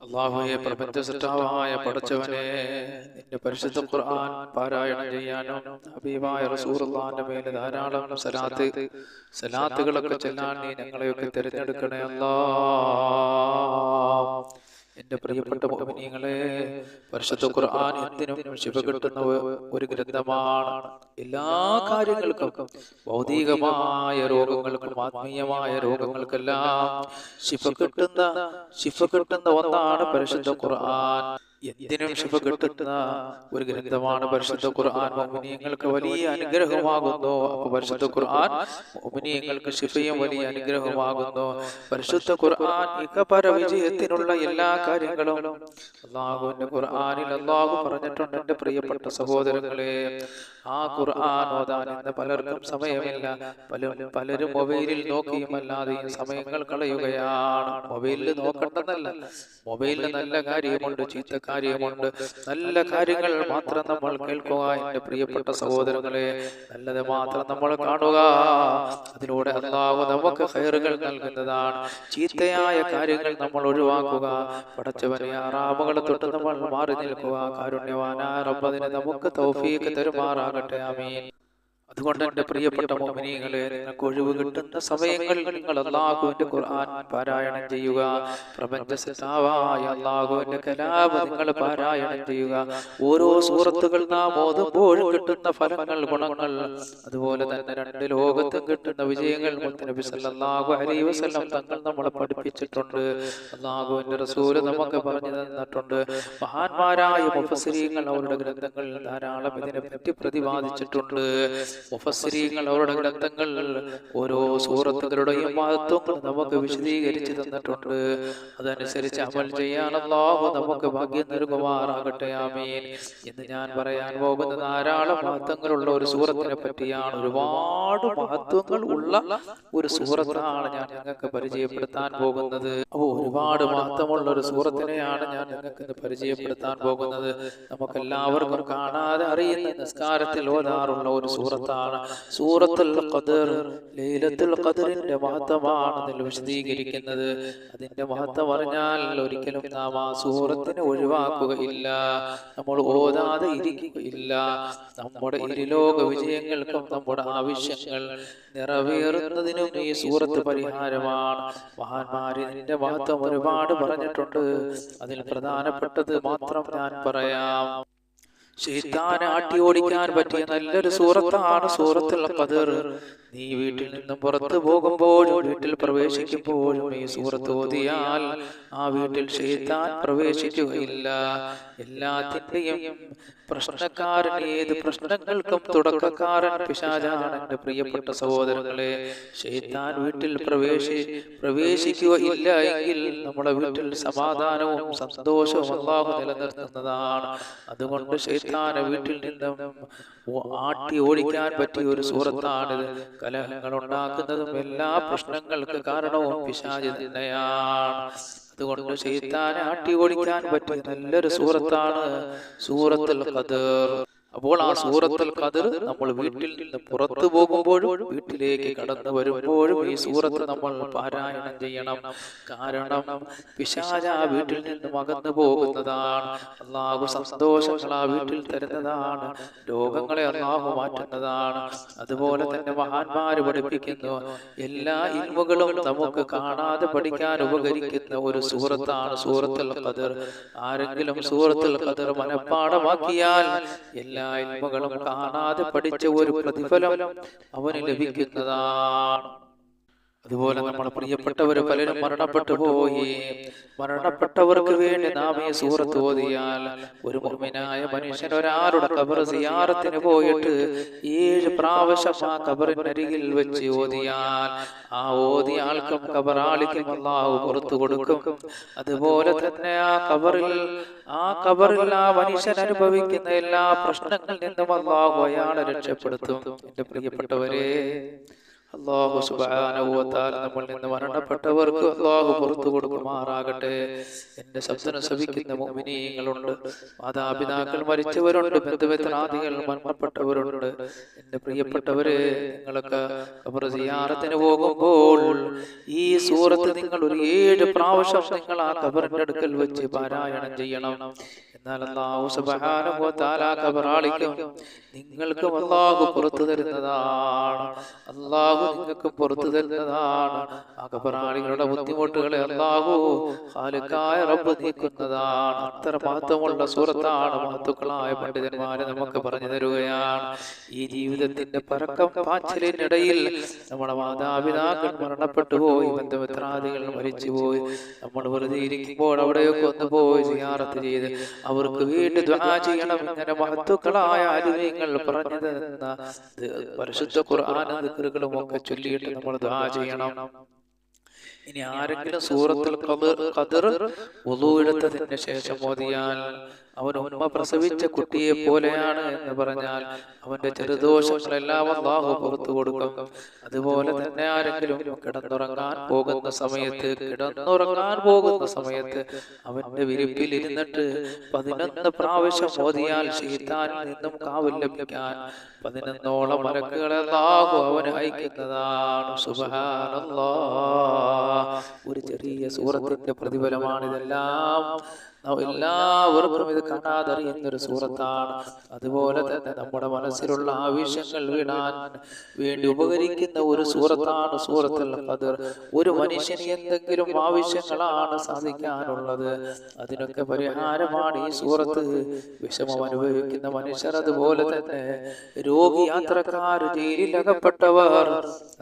അള്ളാഹുയെ പ്രപഞ്ച സൃഷ്ടാവായ പടച്ചവനെ നിന്റെ പരിശുദ്ധ ഖുർആൻ പാരായണം ചെയ്യാനും ഹബീബായ റസൂറുള്ളാന്റെ മേലെ ധാരാളം സലാത്ത് സലാത്തുകളൊക്കെ ചെല്ലാൻ നീ ഞങ്ങളെയൊക്കെ തിരഞ്ഞെടുക്കണേ അല്ലാ എന്റെ പ്രിയപ്പെട്ട മോഹിനിയങ്ങളെ പരിശുദ്ധ ഖുർആൻ എന്തിനും ശിവ കിട്ടുന്ന ഒരു ഗ്രന്ഥമാണ്. എല്ലാ കാര്യങ്ങൾക്കും ഭൗതികമായ രോഗങ്ങൾക്കും ആത്മീയമായ രോഗങ്ങൾക്കെല്ലാം ശിഫ കിട്ടുന്ന ശിഫ കിട്ടുന്ന ഒന്നാണ് പരിശുദ്ധ ഖുർആൻ. എന്തിനും ശുഭ കിട്ടുന്ന ഒരു ഗ്രന്ഥമാണ് പരിശുദ്ധ ഖുർആൻ. മോമിനിയങ്ങൾക്ക് വലിയ അനുഗ്രഹമാകുന്നു അപ്പൊ പരിശുദ്ധ ഖുർആൻ മോമിനിയങ്ങൾക്ക് ശിഫയും വലിയ അനുഗ്രഹമാകുന്നു പരിശുദ്ധ ഖുർആൻ ഇക്കപര വിജയത്തിനുള്ള എല്ലാ കാര്യങ്ങളും അള്ളാഹുവിന്റെ ഖുർആനിൽ അള്ളാഹു പറഞ്ഞിട്ടുണ്ട് എന്റെ പ്രിയപ്പെട്ട സഹോദരങ്ങളെ. ആ ഖുർആൻ ഓതാൻ ഇന്ന് പലർക്കും സമയമില്ല. പല പലരും മൊബൈലിൽ നോക്കിയും അല്ലാതെയും സമയങ്ങൾ കളയുകയാണ്. മൊബൈലിൽ നോക്കണ്ടെന്നല്ല മൊബൈലിൽ നല്ല കാര്യമുണ്ട്. ചീത്ത കാര്യമുണ്ട്. നല്ല കാര്യങ്ങൾ മാത്രം നമ്മൾ കേൾക്കുക എന്റെ പ്രിയപ്പെട്ട സഹോദരങ്ങളെ നല്ലത് മാത്രം നമ്മൾ കാണുക. അതിലൂടെ അള്ളാഹു നമുക്ക് ഹൈറുകൾ നൽകുന്നതാണ്. ചീത്തയായ കാര്യങ്ങൾ നമ്മൾ ഒഴിവാക്കുക. പടച്ചവനെ ആറാമുകളെ തൊട്ട് നമ്മൾ മാറി നിൽക്കുക. കാരുണ്യവാനാ റബ്ബതിനെ നമുക്ക് തൗഫീക്ക് തരുമാറാകട്ടെ. ആമീൻ. അതുകൊണ്ട് എന്റെ പ്രിയപ്പെട്ട മോമിനികളെ നിങ്ങൾക്ക് ഒഴിവ് കിട്ടുന്ന സമയങ്ങളിൽ നിങ്ങൾ അള്ളാഹുവിന്റെ ഖുർആൻ പാരായണം ചെയ്യുക. പ്രപഞ്ച സിതാവായ അള്ളാഹുവിന്റെ കലാപ നിങ്ങൾ പാരായണം ചെയ്യുക. ഓരോ സൂറത്തുകൾ നാം ഓതുമ്പോഴും കിട്ടുന്ന ഫലങ്ങൾ ഗുണങ്ങൾ അതുപോലെ തന്നെ രണ്ട് ലോകത്തും കിട്ടുന്ന വിജയങ്ങൾ നബി സല്ലല്ലാഹു അലൈഹി വസല്ലം തങ്ങൾ നമ്മളെ പഠിപ്പിച്ചിട്ടുണ്ട്. അള്ളാഹുവിന്റെ റസൂൽ നമുക്ക് പറഞ്ഞു തന്നിട്ടുണ്ട്. മഹാന്മാരായ മുഫസരീങ്ങൾ അവരുടെ ഗ്രന്ഥങ്ങളിൽ ധാരാളം ഇതിനെ പറ്റി പ്രതിപാദിച്ചിട്ടുണ്ട്. മുഫസ്സിരീങ്ങൾ അവരുടെ ഗ്രന്ഥങ്ങൾ ഓരോ സൂറത്തുകളുടെയും മഹത്വങ്ങൾ നമുക്ക് വിശദീകരിച്ചു തന്നിട്ടുണ്ട്. അതനുസരിച്ച് അമൽ ചെയ്യാൻ നമുക്ക് ഭാഗ്യം നൽകുമാറാകട്ടെ ആമീൻ. എന്ന് ഞാൻ പറയാൻ പോകുന്ന ധാരാളം മഹത്വങ്ങളുള്ള ഒരു സൂറത്തിനെ പറ്റിയാണ്. ഒരുപാട് മഹത്വങ്ങൾ ഉള്ള ഒരു സൂറത്താണ് ഞാൻ നിങ്ങൾക്ക് പരിചയപ്പെടുത്താൻ പോകുന്നത്. അപ്പോൾ ഒരുപാട് മഹത്വമുള്ള ഒരു സൂറത്തിനെയാണ് ഞാൻ നിങ്ങൾക്ക് ഇന്ന് പരിചയപ്പെടുത്താൻ പോകുന്നത്. നമുക്കെല്ലാവർക്കും കാണാതെ അറിയുന്ന നിസ്കാരത്തിൽ ഓതാറുള്ള ഒരു സൂറത്താണ് സൂറത്തുൽ ഖദർ. ലൈലത്തുൽ ഖദറിന്റെ മഹത്വമാണ് അതിൽ വിശദീകരിക്കുന്നത്. അതിന്റെ മഹത്വം അറിഞ്ഞാൽ ഒരിക്കലും നാം ആ സൂറത്തിനെ ഒഴിവാക്കുകയില്ല. നമ്മൾ ഓതാതെ ഇരിക്കുകയില്ല. നമ്മുടെ ഇരുലോക വിജയങ്ങൾക്കും നമ്മുടെ ആവശ്യങ്ങൾ നിറവേറുന്നതിനും ഈ സൂറത്ത് പരിഹാരമാണ്. മഹാന്മാര് ഇതിന്റെ മഹത്വം ഒരുപാട് പറഞ്ഞിട്ടുണ്ട്. അതിൽ പ്രധാനപ്പെട്ടത് മാത്രം ഞാൻ പറയാം. ഷെയ്ത്താനെ ആട്ടി ഓടിക്കാൻ പറ്റിയ നല്ലൊരു സൂറത്താണ് സൂറത്തുള്ള ഖദർ. നീ വീട്ടിൽ നിന്നും പുറത്തു പോകുമ്പോഴും വീട്ടിൽ പ്രവേശിക്കുമ്പോഴും ഈ സൂറത്ത് ഓതിയാൽ ആ വീട്ടിൽ ഷെയ്ത്താൻ പ്രവേശിക്കുകയില്ല. എല്ലാത്തിന്റെയും പ്രശ്നക്കാരൻ ഏത് പ്രശ്നങ്ങൾക്കും തുടക്കക്കാരൻ പിശാചാണ് എന്റെ പ്രിയപ്പെട്ട സഹോദരങ്ങളെ. ഷെയ്ത്താൻ വീട്ടിൽ പ്രവേശി പ്രവേശിക്കുകയില്ല എങ്കിൽ നമ്മുടെ വീട്ടിൽ സമാധാനവും സന്തോഷവും അള്ളാഹു നിലനിർത്തുന്നതാണ്. അതുകൊണ്ട് ഷെയ്ത്താനെ വീട്ടിൽ നിന്നും ആട്ടി ഓടിക്കാൻ പറ്റിയ ഒരു സൂറത്താണിത്. കലഹങ്ങൾ ഉണ്ടാക്കുന്നതും എല്ലാ പ്രശ്നങ്ങൾക്ക് കാരണവും പിശാജ് തന്നെയാണ് അതുകൊണ്ട് ചെയ്താൻ ആട്ടി ഓടിക്കാൻ പറ്റിയ നല്ലൊരു സൂറത്താണ് സൂറത്തുൽ ഖദർ. അപ്പോൾ ആ സൂറത്തുൽ ഖദർ നമ്മൾ വീട്ടിൽ നിന്ന് പുറത്തു പോകുമ്പോഴും വീട്ടിലേക്ക് കടന്നു വരുമ്പോഴും ഈ സൂറത്ത് നമ്മൾ പാരായണം ചെയ്യണം. കാരണം പിശാച ആ വീട്ടിൽ നിന്ന് അകന്നു പോകുന്നതാണ്. അള്ളാഹു സന്തോഷങ്ങൾ ആ വീട്ടിൽ തരുന്നതാണ്. രോഗങ്ങളെ അള്ളാഹു മാറ്റുന്നതാണ്. അതുപോലെ തന്നെ മഹാന്മാര് പഠിപ്പിക്കുന്നു. എല്ലാ ഇൽമുകളും നമുക്ക് കാണാതെ പഠിക്കാൻ ഉപകരിക്കുന്ന ഒരു സൂറത്താണ് സൂറത്തുൽ ഖദർ. ആരെങ്കിലും സൂറത്തുൽ ഖദർ മനഃപ്പാടമാക്കിയാൽ എല്ലാ ഇൽമുകളും കാണാതെ പഠിച്ച ഒരു പ്രതിഫലം അവന് ലഭിക്കുന്നതാണ്. അതുപോലെ നമ്മുടെ പ്രിയപ്പെട്ടവർ പലരും മരണപ്പെട്ടു പോയി. മരണപ്പെട്ടവർക്ക് വേണ്ടി നാം ഈ സൂറത്ത് ഓതിയാൽ ഒരു മുർമിനായ മനുഷ്യൻ ഒരാളുടെ കബർ സിയാറത്തിന് പോയിട്ട് ഏഴ് പ്രാവശ്യം ആ കബറിനരികിൽ വെച്ച് ഓതിയാൽ ആ ഓതിയ ആൾക്കും കബറാളിക്കും അള്ളാഹു പുറത്തു കൊടുക്കും. അതുപോലെ തന്നെ ആ കബറിൽ ആ കബറിൽ ആ മനുഷ്യൻ അനുഭവിക്കുന്ന എല്ലാ പ്രശ്നങ്ങളിൽ നിന്നും അള്ളാഹു അയാളെ രക്ഷപ്പെടുത്തും. എന്റെ പ്രിയപ്പെട്ടവരെ അള്ളാഹു സുബാനുഭവത്താൽ നമ്മൾ നിന്ന് മരണപ്പെട്ടവർക്ക് അള്ളാഹു പുറത്തു കൊടുക്കുമാറാകട്ടെ. എന്റെ ശബ്ദം ശ്രമിക്കുന്ന മോമിനീയങ്ങളുണ്ട് മാതാപിതാക്കൾ മരിച്ചവരുണ്ട്. ബന്ധുമിത്രാദികൾ മരണപ്പെട്ടവരുണ്ട്. എന്റെ പ്രിയപ്പെട്ടവരെ നിങ്ങളൊക്കെ ഖബർ സിയാറത്തിന് പോകുമ്പോൾ ഈ സൂറത്ത് നിങ്ങൾ ഒരു ഏഴ് പ്രാവശ്യം നിങ്ങൾ ആ കബറിന്റെ അടുക്കൽ വെച്ച് പാരായണം ചെയ്യണം. എന്നാൽ അള്ളാഹു സുബ്ഹാനഹു വ തആല നിങ്ങൾക്ക് അള്ളാഹു പുറത്തു തരുന്നതാണ്. അള്ളാഹു നിങ്ങൾക്ക് പുറത്തു തരുന്നതാണ്. ആ ഖബറാളികളുടെ ബുദ്ധിമുട്ടുകളെ അള്ളാഹു ഹാലുക്കായ റബ്ബ് നീക്കുന്നതാണ്. അത്ര മഹത്വമുള്ള സൂറത്താണ് മഹത്തുക്കളായ പണ്ഡിതന്മാരെ നമുക്ക് പറഞ്ഞു തരുകയാണ്. ഈ ജീവിതത്തിന്റെ പരക്കം പാച്ചിലിനിടയിൽ നമ്മുടെ മാതാപിതാക്കൾ മരണപ്പെട്ടു പോയി ബന്ധുമിത്രാദികൾ മരിച്ചുപോയി. നമ്മൾ വെറുതെ ഇരിക്കുമ്പോൾ അവിടെയൊക്കെ ഒന്ന് പോയി സിയാറത്ത് ചെയ്ത് അവർക്ക് വീണ്ടും ദ്വാ ചെയ്യണം. ഇങ്ങനെ മഹത്തുക്കളായ അരുവ്യങ്ങൾ പറഞ്ഞു തന്ന പരിശുദ്ധ ഖുർആാന ഒക്കെ ചൊല്ലിയിട്ട് നമ്മൾ ദ്വാ ചെയ്യണം. ഇനി ആരെങ്കിലും സൂറത്തിൽ ഖദർ വുളു എടുത്തതിന് ശേഷം ഓതിയാൽ അവൻ ഉമ്മ പ്രസവിച്ച കുട്ടിയെ പോലെയാണ് എന്ന് പറഞ്ഞാൽ അവന്റെ ചെറുദോഷങ്ങളെല്ലാം അള്ളാഹു പുറത്തു കൊടുക്കും. അതുപോലെ തന്നെ ആരെങ്കിലും കിടന്നുറങ്ങാൻ പോകുന്ന സമയത്ത് കിടന്നുറങ്ങാൻ പോകുന്ന സമയത്ത് അവന്റെ വിരിപ്പിൽ ഇരുന്നിട്ട് പതിനൊന്ന് പ്രാവശ്യം ഓതിയാൽ ശീതാനിൽ നിന്നും കാവൽ ലഭിക്കാൻ പതിനൊന്നോളം മലക്കുകളെ അള്ളാഹു അവന് അയക്കുന്നതാണ്. സുബഹാനല്ലാ. ഒരു ചെറിയ സൂറത്തിന്റെ പ്രതിഫലമാണ് എല്ലാവർക്കും ഇത് കാണാതറിയുന്ന ഒരു സൂറത്താണ്. അതുപോലെ തന്നെ നമ്മുടെ മനസ്സിലുള്ള ആവശ്യങ്ങൾ വിടാൻ വേണ്ടി ഉപകരിക്കുന്ന ഒരു സൂറത്താണ് സൂറത്തുൽ ഖദർ. ഒരു മനുഷ്യന് എന്തെങ്കിലും ആവശ്യങ്ങളാണ് സാധിക്കാനുള്ളത്. അതിനൊക്കെ പരിഹാരമാണ് ഈ സൂറത്ത്. വിഷമം അനുഭവിക്കുന്ന മനുഷ്യർ അതുപോലെ തന്നെ രോഗി യാത്രക്കാർ ജയിലിൽ അകപ്പെട്ടവർ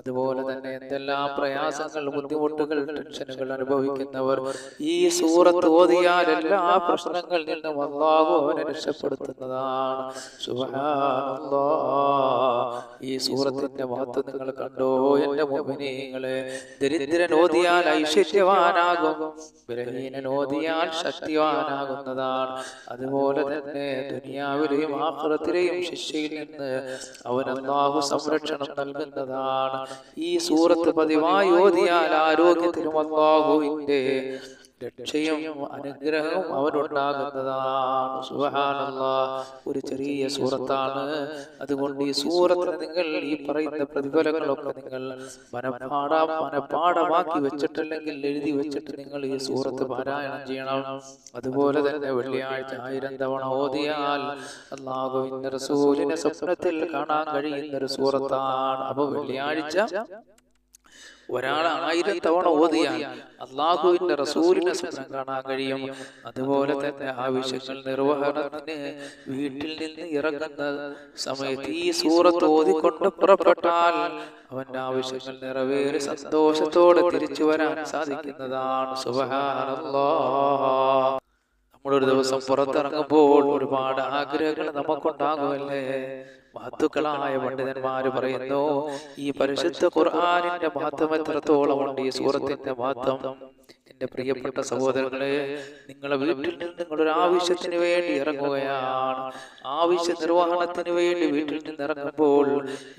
അതുപോലെ തന്നെ എന്തെല്ലാം പ്രയാസങ്ങൾ ബുദ്ധിമുട്ടുകൾ ടെൻഷനുകൾ അനുഭവിക്കുന്നവർ. ഈ സൂറത്ത് ഓതിയാൽ എല്ലാ പ്രശ്നങ്ങളിൽ നിന്നും അള്ളാഹു അവനെ രക്ഷപ്പെടുത്തുന്നതാണ്. ഈ സൂറത്തിന്റെ മഹത്വം നിങ്ങൾ കണ്ടോ? എന്റെ മോഹിനിയങ്ങളെ ദരിദ്രൻ ഓതിയാൽ ഐശ്വര്യവാനാകും. ബലഹീനൻ ഓതിയാൽ ശക്തിവാനാകുന്നതാണ്. അതുപോലെ തന്നെ ദുനിയാവിലെയും ആഹ്റത്തിലെയും ശിക്ഷയിൽ നിന്ന് അവൻ അള്ളാഹു സംരക്ഷണം നൽകുന്നതാണ്. ഈ സൂറത്ത് പതിവായി ഓതിയാൽ ആരോഗ്യത്തിനും അള്ളാഹുവിന്റെ രക്ഷയും അനുഗ്രഹവും അവരുണ്ടാകുന്നതാണ് ഒരു ചെറിയ സൂറത്താണ്. അതുകൊണ്ട് ഈ സൂറത്ത് നിങ്ങൾ ഈ പറയുന്ന പ്രതിഫലങ്ങളൊക്കെ നിങ്ങൾ മനപാടാ മനപാഠമാക്കി വെച്ചിട്ടില്ലെങ്കിൽ എഴുതി വെച്ചിട്ട് നിങ്ങൾ ഈ സൂറത്ത് പാരായണം ചെയ്യണം. അതുപോലെ തന്നെ വെള്ളിയാഴ്ച ആയിരം തവണ ഓതിയാൽ അള്ളാഹുവിന്റെ റസൂലിനെ സ്വപ്നത്തിൽ കാണാൻ കഴിയുന്ന ഒരു സൂറത്താണ്. അപ്പൊ വെള്ളിയാഴ്ച ഒരാൾ ആയിരം തവണ ഓതിയാൽ അള്ളാഹുവിന്റെ റസൂലിനെ സ്വപ്നം കാണാൻ കഴിയും അതുപോലെ തന്നെ ആവശ്യങ്ങൾ നിർവഹണത്തിന് വീട്ടിൽ നിന്ന് ഇറങ്ങുന്ന സമയത്ത് ഈ സൂറത്ത് ഓതിക്കൊണ്ട് പുറപ്പെട്ടാൽ അവന്റെ ആവശ്യങ്ങൾ നിറവേറി സന്തോഷത്തോടെ തിരിച്ചു വരാൻ സാധിക്കുന്നതാണ്. സുബഹാനല്ലാ. നമ്മളൊരു ദിവസം പുറത്തിറങ്ങുമ്പോൾ ഒരുപാട് ആഗ്രഹങ്ങൾ നമുക്കുണ്ടാകുമല്ലേ മഹത്തുക്കളായ പണ്ഡിതന്മാര് പറയുന്നു ഈ പരിശുദ്ധ ഖുർആാനിന്റെ മഹത്വം എത്രത്തോളം ഉണ്ട് ഈ സൂറത്തിന്റെ മഹത്വം? എന്റെ പ്രിയപ്പെട്ട സഹോദരങ്ങളെ നിങ്ങളെ വീട്ടിൽ നിന്ന് നിങ്ങളൊരു ആവശ്യത്തിന് വേണ്ടി ഇറങ്ങുകയാണ്. ആവശ്യ നിർവഹണത്തിന് വേണ്ടി വീട്ടിൽ നിന്ന് ഇറങ്ങുമ്പോൾ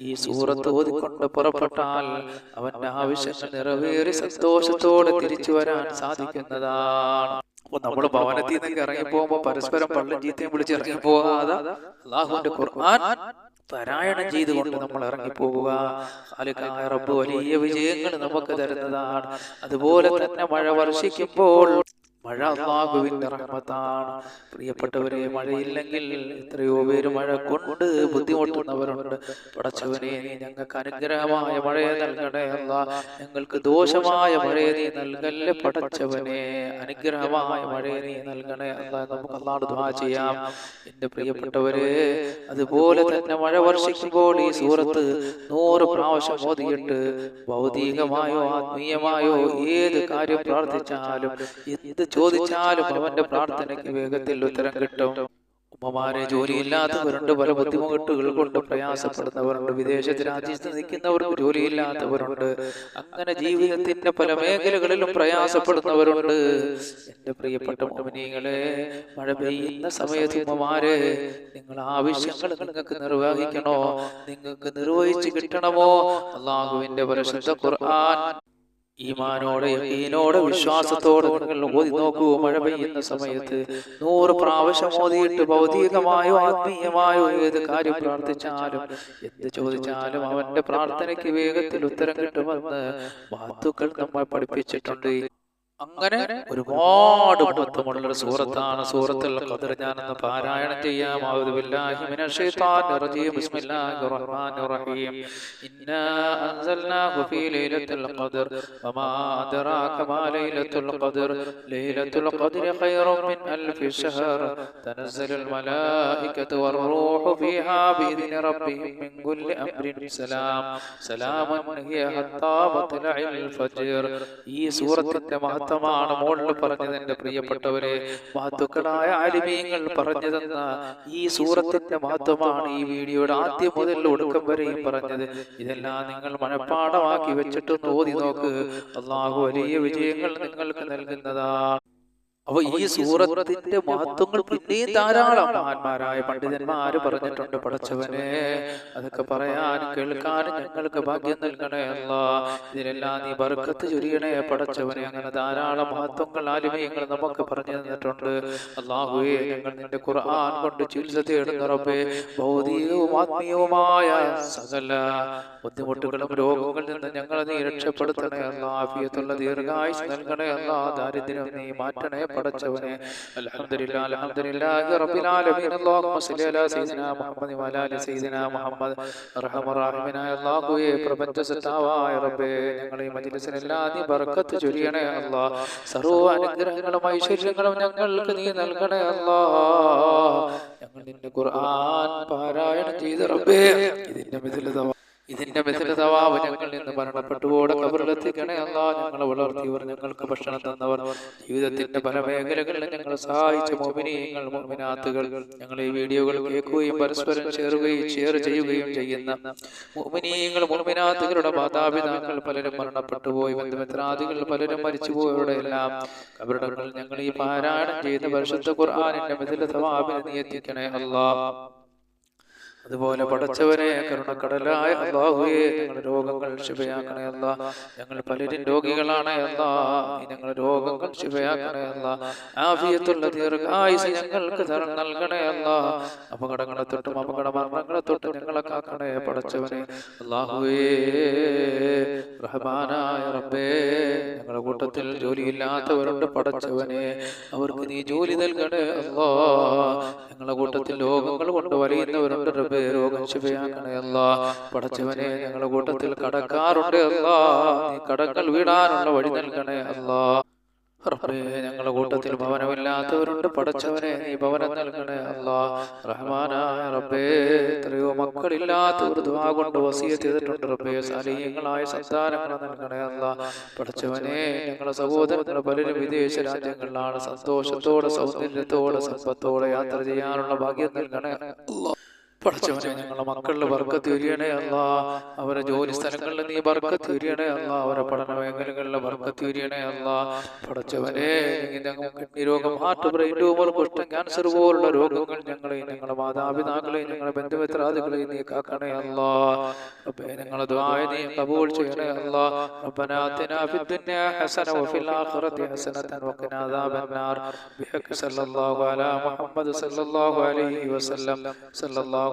ഈ സൂറത്ത് ഓതിക്കൊണ്ട് പുറപ്പെട്ടാൽ അവന്റെ ആവശ്യങ്ങൾ നിറവേറി സന്തോഷത്തോടെ തിരിച്ചു വരാൻ സാധിക്കുന്നതാണ്. അപ്പൊ നമ്മൾ ഭവനത്തിൽ നിന്നൊക്കെ ഇറങ്ങി പോകുമ്പോ പരസ്പരം പള്ളും ചീത്തയും വിളിച്ച് ഇറങ്ങി പോകാതെ അള്ളാഹുവിന്റെ ഖുർആൻ പാരായണം ചെയ്തുകൊണ്ട് നമ്മൾ ഇറങ്ങി പോവുക ഖാലിഖായ റബ്ബ് വലിയ വിജയങ്ങൾ നമുക്ക് തരുന്നതാണ്. അതുപോലെ തന്നെ മഴ വർഷിക്കുമ്പോൾ മഴ അള്ളാഹുവിന്റെ റഹ്മത്താണ് പ്രിയപ്പെട്ടവരെ മഴയില്ലെങ്കിൽ എത്രയോ പേര് മഴ കൊണ്ട് ബുദ്ധിമുട്ടുന്നവരുണ്ട്. പടച്ചവനെ നീ ഞങ്ങൾക്ക് അനുഗ്രഹമായ മഴയെ നൽകണേ അല്ല. ഞങ്ങൾക്ക് ദോഷമായ മഴയെ നീ നൽകല്ലേ പടച്ചവനെ. അനുഗ്രഹമായ മഴയെ നീ നൽകണേ അല്ല. നമുക്ക് അള്ളാഹ് ദുആ ചെയ്യാം. എന്റെ പ്രിയപ്പെട്ടവരെ അതുപോലെ തന്നെ മഴ വർഷിക്കുമ്പോൾ ഈ സൂറത്ത് നൂറ് പ്രാവശ്യം ഓതിയിട്ട് ഭൗതികമായോ ആത്മീയമായോ ഏത് കാര്യം പ്രാർത്ഥിച്ചാലും എന്ത് ചോദിച്ചാലും അവന്റെ പ്രാർത്ഥനയ്ക്ക് വേഗത്തിൽ ഉത്തരം കിട്ടും. ഉമ്മമാരെ ജോലിയില്ലാത്തവരുണ്ട് പല ബുദ്ധിമുട്ടുകൾ കൊണ്ട് പ്രയാസപ്പെടുന്നവരുണ്ട്. വിദേശത്ത് രാജ്യത്ത് നിൽക്കുന്നവർക്ക് ജോലിയില്ലാത്തവരുണ്ട്. അങ്ങനെ ജീവിതത്തിന്റെ പല മേഖലകളിലും പ്രയാസപ്പെടുന്നവരുണ്ട്. എന്റെ പ്രിയപ്പെട്ട മോമിനികളെ മഴ പെയ്യുന്ന സമയത്ത് ഉമ്മമാരെ നിങ്ങൾ ആവശ്യങ്ങൾ നിങ്ങൾക്ക് നിർവഹിക്കണോ? നിങ്ങൾക്ക് നിർവഹിച്ച് കിട്ടണമോ? അള്ളാഹുവിന്റെ പരിശുദ്ധ ഖുർആൻ ഈമാനോടെ യക്കീനോടെ വിശ്വാസത്തോടെ നിങ്ങൾ ഓതി നോക്കൂ മഴ പെയ്യുന്ന സമയത്ത് നൂറ് പ്രാവശ്യം ഓതിയിട്ട് ഭൗതികമായോ ആത്മീയമായോ ഏത് കാര്യം പ്രാർത്ഥിച്ചാലും എന്ത് ചോദിച്ചാലും അവന്റെ പ്രാർത്ഥനയ്ക്ക് വേഗത്തിൽ ഉത്തരം കിട്ടുമെന്ന് വാത്തുക്കൾ നമ്മൾ പഠിപ്പിച്ചിട്ടുണ്ട്. അങ്ങനെ ഒരുപാട് മഹത്വമുള്ള ഒരു സൂറത്താണ് സൂറത്തുൽ ഞാൻ എന്ന് പാരായണം ചെയ്യാം. അഊദു ബില്ലാഹി മിനശ് ശൈത്താനിർ റജീം. ബിസ്മില്ലാഹിർ റഹ്മാനിർ റഹീം. ഇന്നാ അൻസൽനാഹു ഫീ ലൈലത്തുൽ ഖദർ. വമാ അദ്റാക മാ ലൈലത്തുൽ ഖദർ. ലൈലത്തുൽ ഖദർ ഖൈറും മിൻ അൽഫി ശഹർ. തനസ്സലുൽ മലായികതു വർ-റൂഹു ഫീഹാ ബിഇذن റബ്ബിഹിം മിൻ കുല്ലി അംരിൻ സലാം. സലാമുൻ ഹിയ ഹത്താ മത്ലഇൽ ഫജ്ർ. ഈ സൂറത്തിന്റെ മഹത്വം മഹത്വമാണ് മോളിൽ പറഞ്ഞത് എന്റെ പ്രിയപ്പെട്ടവരെ. മഹത്വക്കളായ ആലിമീങ്ങൾ പറഞ്ഞു തന്ന ഈ സൂറത്തിന്റെ മഹത്വമാണ് ഈ വീഡിയോയുടെ ആദ്യം മുതൽ ഒടുക്കം വരെയും പറഞ്ഞത്. ഇതെല്ലാം നിങ്ങൾ മനഃപ്പാടമാക്കി വെച്ചിട്ട് ഓതി നോക്ക്. അള്ളാഹു വലിയ വിജയങ്ങൾ നിങ്ങൾക്ക് നൽകുന്നതാണ് അപ്പൊ ഈ സൂറത്തിന്റെ മഹത്വങ്ങൾ പിന്നെയും ധാരാളം മഹാന്മാരായ പണ്ഡിതന്മാര് പറഞ്ഞിട്ടുണ്ട് പഠിച്ചവനെ. അതൊക്കെ പറയാൻ കേൾക്കാനും ഞങ്ങൾക്ക് ഭാഗ്യം നൽകണേ അല്ല. ഇതിലെല്ലാം നീ ബർക്കത്ത് ചൊരിയണേ പഠിച്ചവനെ. അങ്ങനെ ധാരാളം മഹത്വങ്ങൾ ആലിമയങ്ങൾ നമുക്ക് പറഞ്ഞു തന്നിട്ടുണ്ട്. അള്ളാഹുവേ ഞങ്ങൾ നിന്റെ ഖുർആൻ കൊണ്ട് ചികിത്സ തേടുന്ന റബ്ബേ ഭൗതികവും ആത്മീയവുമായ സകല ബുദ്ധിമുട്ടുകളും രോഗങ്ങളിൽ നിന്ന് ഞങ്ങളെ നീ രക്ഷപ്പെടുത്തണേ അല്ല. ആഫിയത്തുള്ള ദീർഘായുസ് നൽകണേ അല്ല. ദാരിദ്ര്യം നീ മാറ്റണേ. പടച്ചവനെ. അൽഹംദുലില്ലാ അൽഹംദുലില്ലാഹി റബ്ബിൽ ആലമീൻ. അല്ലാഹുമ്മ സ്വല്ലി അലാ സയ്യിദിനാ മുഹമ്മദ് വഅലാ ആലി സയ്യിദിനാ മുഹമ്മദ്. അർഹമർ റഹീമിനായ അല്ലാഹുവേ പ്രപഞ്ച സത്താവായ റബ്ബേ ഞങ്ങളെ ഈ മജ്ലിസിനെല്ലാം നീ ബർക്കത്ത് ചൊരിയണേ അല്ലാഹ് സർവ അനുഗ്രഹങ്ങളും ഐശ്വര്യങ്ങളും ഞങ്ങൾക്ക് നീ നൽകണേ അല്ലാ ഞങ്ങൾ നിന്റെ ഖുർആൻ പാരായണം ചെയ്ത് റബ്ബേ. ഇതിന്റെ മിഥിലത ഇതിന്റെ മിഥിലതവാവ് ഞങ്ങൾ നിന്ന് മരണപ്പെട്ടുപോടെ കബറിലെത്തിക്കണേ. ഞങ്ങളെ വളർത്തിയവർ ഞങ്ങൾക്ക് ഭക്ഷണം തന്നവർ. ജീവിതത്തിന്റെ പല മേഖലകളിൽ ഞങ്ങൾ സഹായിച്ച മോമിനിയങ്ങൾ ഞങ്ങൾ ഈ വീഡിയോകൾ കേൾക്കുകയും പരസ്പരം ചേരുകയും ഷെയർ ചെയ്യുകയും ചെയ്യുന്ന മോമിനിയങ്ങൾ മോമിനാത്തുകളുടെ മാതാപിതാക്കൾ പലരും മരണപ്പെട്ടു പോയി ബന്ധുമിത്രാദികൾ പലരും മരിച്ചുപോയവരുടെ എല്ലാം കബറിടങ്ങളിൽ ഞങ്ങൾ ഈ പാരായണം ചെയ്ത പരിശുദ്ധ ഖുർആാനിന്റെ മിഥിലതവാവിനെ നീ എത്തിക്കണേ. അല്ലാ അതുപോലെ പടച്ചവനെ കരുണക്കടലായ അള്ളാഹുയെ ഞങ്ങളുടെ രോഗങ്ങൾ ശിവയാക്കണേ അല്ല ഞങ്ങൾ പലരും രോഗികളാണ് അല്ല ഞങ്ങളുടെ രോഗങ്ങൾ ശിവയാക്കണേ അല്ല ആഫിയത്തുള്ള ദീർഘായുസ് ഞങ്ങൾക്ക് തരം നൽകണേ അല്ല അപകടങ്ങളെ തൊട്ടും അപകട മരണങ്ങളെ തൊട്ടും ഞങ്ങളെ കാക്കണേ പടച്ചവനെ. അള്ളാഹുവേ റഹ്മാനായ റബ്ബേ. ഞങ്ങളുടെ കൂട്ടത്തിൽ ജോലിയില്ലാത്തവരുണ്ട് പടച്ചവനെ. അവർക്ക് നീ ജോലി നൽകണേ അല്ലോ ഞങ്ങളുടെ കൂട്ടത്തിൽ രോഗങ്ങൾ കൊണ്ട് വലയുന്നവരുണ്ട് റബ്ബേ. രോഗം ശിവയാക്കണേ അല്ല. പടച്ചവനെ ഞങ്ങളുടെ കൂട്ടത്തിൽ കടക്കാറുണ്ട് അല്ല. നീ കടങ്ങൾ വീടാനുള്ള വഴി നൽകണേ അല്ലാ. റബ്ബേ ഞങ്ങളുടെ കൂട്ടത്തിൽ ഭവനമില്ലാത്തവരുണ്ട്. പടച്ചവനെ നീ ഭവനം നൽകണേ അല്ലാ. റഹ്മാനായ റബ്ബേ എത്രയോ ഒരു ദുആ കൊണ്ട് വസിയത്ത് ചെയ്തിട്ടുണ്ട് റബ്ബേ. സലീഹങ്ങളായ സന്താനങ്ങൾ നൽകണേ അല്ലാ. പടച്ചവനെ ഞങ്ങളുടെ സഹോദരങ്ങൾ പലരും വിദേശ രാജ്യങ്ങളിലാണ് സന്തോഷത്തോടെ സൗന്ദര്യത്തോടെ സമ്പത്തോടെ യാത്ര ചെയ്യാനുള്ള ഭാഗ്യം നൽകണേ അല്ലാ. പടച്ചവനെ ഞങ്ങളെ മക്കളുടെ ബർക്കത്ത് ഉരിയണേ അല്ല അവരെ ജോലി സ്ഥലങ്ങളിൽ നീ ബർക്കത്ത് ഉരിയണേ അല്ല അവരെ പഠന മേഖലകളിലെ ബർക്കത്ത് ഉരിയണേ അല്ല പടച്ചവനെ കിഡ്നി രോഗം ഹാർട്ട് ബ്രെയിൻ ട്യൂമർ കുഷ്ഠം ക്യാൻസർ പോലുള്ള രോഗങ്ങൾ ഞങ്ങളെ ഞങ്ങളുടെ മാതാപിതാക്കളെ ഞങ്ങളുടെ ബന്ധുമിത്രാദികളെ നീ കാക്കണേ അല്ല റബ്ബേ ഞങ്ങളെ ദുആയ നീ കബൂൽ ചെയ്യണേ അല്ല ربنا آتنا في الدنيا حسنة وفي الآخرة حسنة وقنا عذاب النار بحق صلى الله على محمد صلى الله عليه وسلم صلى الله